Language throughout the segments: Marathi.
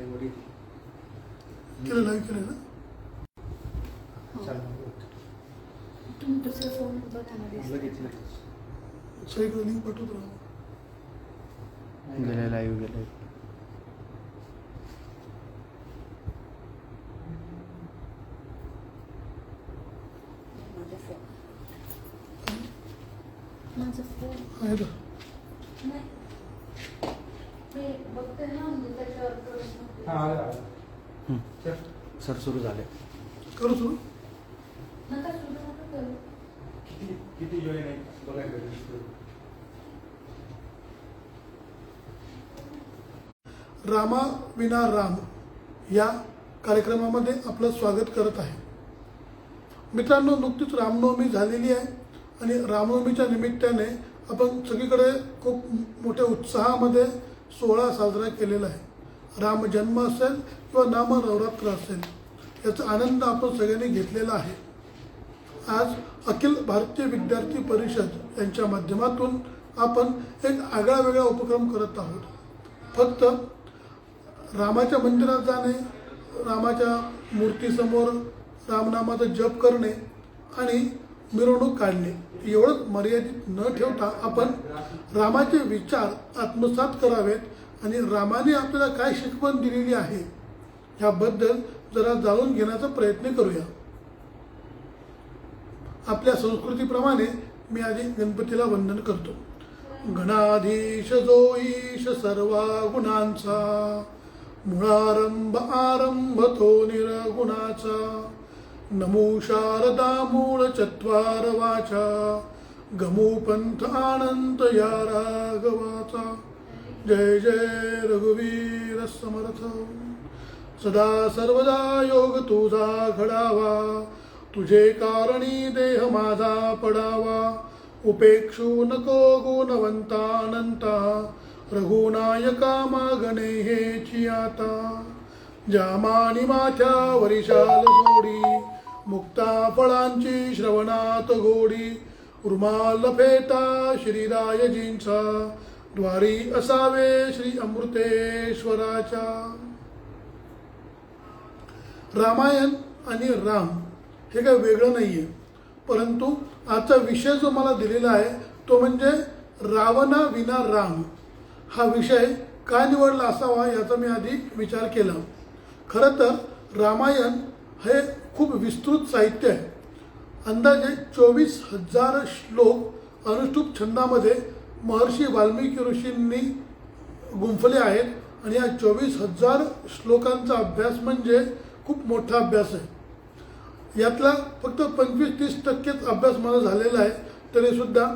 आई वडील. केलं नाही केलं ना? चालेल. तुम्ही दुसरं फोन बघा ना दिसतंय. लगेच. लगेच सगळीकडे लिंक पाठवत राहा. गेले लाईव्ह गेले माझा फोन माझा फोन आहे म्हणजे हा हं. सर सुरू झाले. करू सुरू नका सुरू नका करू. किती किती जॉईन आहे? बघायला पाहिजे. रामा विना राम या कार्यक्रमामध्ये आपलं स्वागत करत आहे. मित्रांनो नुकतीच रामनवमी झालेली आहे आणि रामनवमीच्या निमित्ताने आपण सगळीकडे खूप मोठ्या उत्साहामध्ये सोहळा साजरा केलेला आहे. राम जन्म असेल किंवा नाम नवरात्र असेल याचा आनंद आपण सगळ्यांनी घेतलेला आहे. आज अखिल भारतीय विद्यार्थी परिषद यांच्या माध्यमातून आपण एक आगळा वेगळा उपक्रम करत आहोत. फक्त रामाच्या मंदिरात जाणे रामाच्या मूर्तीसमोर रामनामाचा जप करणे आणि मिरवणूक काढली. एवढंच मर्यादित न ठेवता आपण रामाचे विचार आत्मसात करावेत आणि रामाने आपल्याला काय शिकवण दिलेली आहे ह्याबद्दल जरा जाणून घेण्याचा प्रयत्न करूया. आपल्या संस्कृतीप्रमाणे मी आधी गणपतीला वंदन करतो. गणाधीश जो ईश सर्वा गुणांचा मुळारंभ आरंभ तो निरगुणाचा नमो शारदा मूळ चत्वार वाचा गमू पंथ आनंद या राघवाचा जय जय रघुवीर समर्थ. सदा सर्वदा योग तुझा घडावा तुझे कारणी देह माझा पडावा. उपेक्षू नको गुणवंतानंता रघुनायका मागणे हेची आता. जामानी माथ्या वरिशाल सोडी मुक्ता फळांची श्रवणात गोडी रुमाल फेटा श्रीरायजींचा. द्वारी असावे श्री अमृतेश्वराच्या. रामायण आणि राम हे काय वेगळं नाही आहे परंतु आजचा विषय जो मला दिलेला आहे तो म्हणजे रावणा विना राम. हा विषय काय निवडला असावा याचा मी आधी विचार केला. खरं तर रामायण हे खूप विस्तृत साहित्य आहे. अंदाजे चोवीस हजार श्लोक अनुष्टुप छंदामध्ये महर्षी वाल्मिकी ऋषींनी गुंफले आहेत आणि या चोवीस हजार श्लोकांचा अभ्यास म्हणजे खूप मोठा अभ्यास आहे. यातला फक्त पंचवीस तीस टक्केच अभ्यास मला झालेला आहे तरीसुद्धा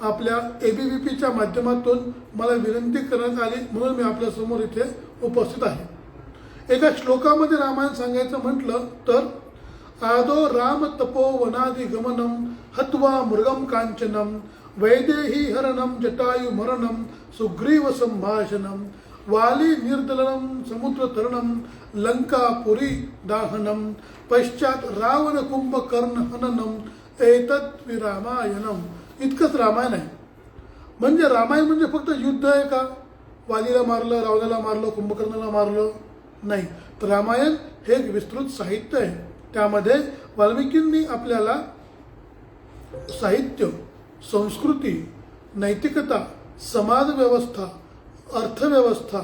आपल्या ए बी व्ही पीच्या माध्यमातून मला विनंती करण्यात आली म्हणून मी आपल्यासमोर इथे उपस्थित आहे. एका श्लोकामध्ये रामायण सांगायचं म्हटलं तर आदो राम तपो वनादि हत्वा मृगम कांचनम वैदेही हरणम जटायु मरणम सुग्रीव संभाषणम वाली निर्दलनम समुद्र तरणम लंका पुरी दाहनम पश्चात रावण कुंभकर्ण हननम एतत् रामायणम इतकंच रामायण आहे. म्हणजे रामायण म्हणजे फक्त युद्ध आहे का? वालीला मारलं रावणाला मारलं कुंभकर्णाला मारलं? नाही. तर रामायण हे एक विस्तृत साहित्य आहे. त्यामध्ये वाल्मिकींनी आपल्याला साहित्य संस्कृती नैतिकता समाजव्यवस्था अर्थव्यवस्था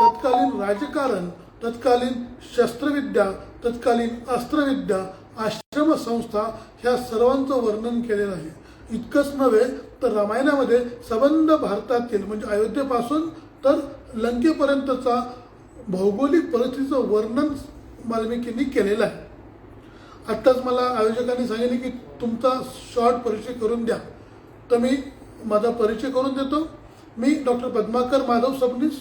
तत्कालीन राजकारण तत्कालीन शस्त्रविद्या तत्कालीन अस्त्रविद्या आश्रम संस्था ह्या सर्वांचं वर्णन केलेलं आहे. इतकंच नव्हे तर रामायणामध्ये संबंध भारतातील म्हणजे अयोध्येपासून तर लंकेपर्यंतचा भौगोलिक परिस्थितीचं वर्णन वाल्मिकींनी केलेलं आहे. आत्ताच मला आयोजकांनी सांगितले की तुमचा शॉर्ट परिचय करून द्या. तर मी माझा परिचय करून देतो. मी डॉक्टर पद्माकर माधव सबनीस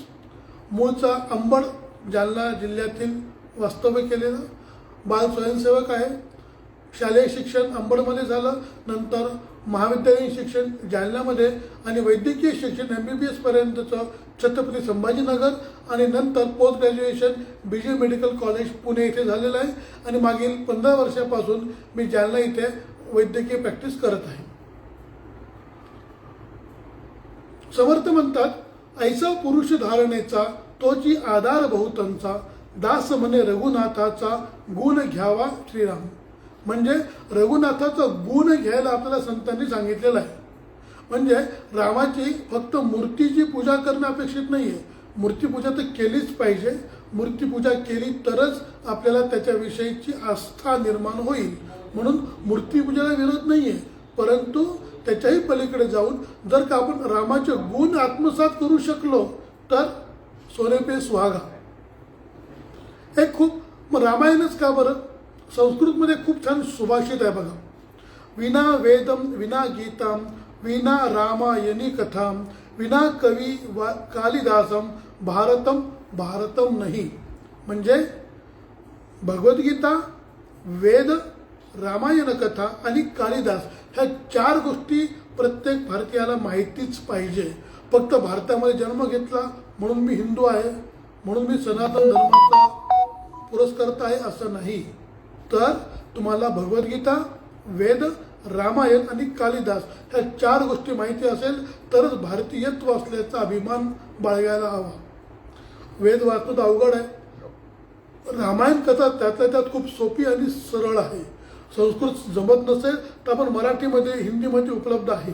मूळचा अंबड जालना जिल्ह्यातील वास्तव्य केलेलं बाल स्वयंसेवक आहे. शालेय शिक्षण अंबडमध्ये झालं नंतर महाविद्यालयीन शिक्षण जालन्यामध्ये आणि वैद्यकीय शिक्षण एम बी बी एसपर्यंतचं छत्रपती संभाजीनगर आणि नंतर post graduation B J medical college Pune इथे झालेलं आहे. आणि मागील पंधरा वर्षापासून मी जालना इथे वैद्यकीय प्रॅक्टिस करत आहे. समर्थ म्हणतात ऐसा पुरुष धारणेचा तोची आधार बहुतांचा दास म्हणे रघुनाथाचा गुण घ्यावा श्रीराम. म्हणजे रघुनाथाचा गुण घ्यायला आपल्याला संतांनी सांगितलेलं आहे. म्हणजे रामाची फक्त मूर्तीची पूजा करणं अपेक्षित नाही आहे मूर्तीपूजा तर केलीच पाहिजे. मूर्तीपूजा केली तरच आपल्याला त्याच्याविषयीची आस्था निर्माण होईल. म्हणून मूर्तीपूजेला विरोध नाही आहे परंतु त्याच्याही पलीकडे जाऊन जर का आपण रामाचे गुण आत्मसात करू शकलो तर सोनेपे सुहागा. हे खूप मग रामायणच का बरं? संस्कृतमध्ये खूप छान सुभाषित आहे बघा. विना वेदम विना गीताम विना रामायणी कथाम विना कवी वा कालिदासम भारतम भारतम नाही. म्हणजे भगवद्गीता वेद रामायण कथा आणि कालिदास ह्या चार गोष्टी प्रत्येक भारतीयाला माहितीच पाहिजे. फक्त भारतामध्ये जन्म घेतला म्हणून मी हिंदू आहे म्हणून मी सनातन धर्माचा पुरस्कर्ता आहे असं नाही. तर तुम्हाला भगवद्गीता वेद रामायण आणि कालिदास ह्या चार गोष्टी माहिती असेल तरच भारतीयत्व असल्याचा अभिमान बाळगायला हवा. वेद वाचणं तर अवघड आहे. रामायण कथा त्यातल्या त्यात खूप सोपी आणि सरळ आहे. संस्कृत जमत नसेल तर आपण मराठीमध्ये हिंदीमध्ये उपलब्ध आहे.